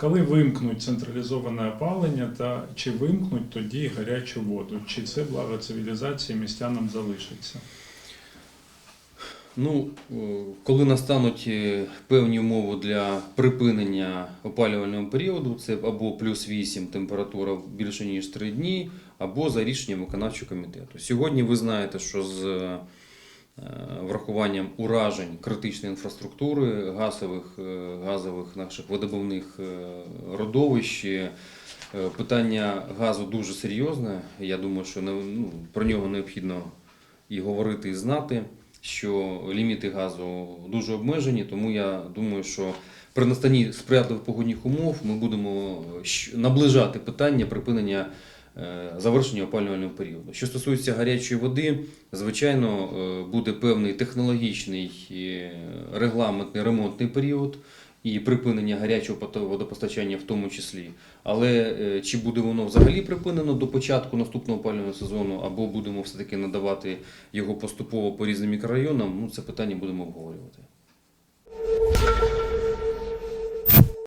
Коли вимкнуть централізоване опалення, та чи вимкнуть тоді гарячу воду? Чи це благо цивілізації містянам залишиться? Ну, коли настануть е, певні умови для припинення опалювального періоду, це або плюс 8 температура більше ніж 3 дні, або за рішенням виконавчого комітету. Сьогодні ви знаєте, що з врахуванням уражень критичної інфраструктури, газових, е, газових наших видобувних е, родовищ, е, питання газу дуже серйозне. Я думаю, що ну, про нього необхідно і говорити, і знати що ліміти газу дуже обмежені, тому я думаю, що при настанні сприятливих погодних умов ми будемо наближати питання припинення е, завершення опалювального періоду. Що стосується гарячої води, звичайно, е, буде певний технологічний е, регламентний ремонтний період. І припинення гарячого водопостачання в тому числі. Але е, чи буде воно взагалі припинено до початку наступного опалювального сезону, або будемо все-таки надавати його поступово по різним мікрорайонам, ну це питання будемо обговорювати.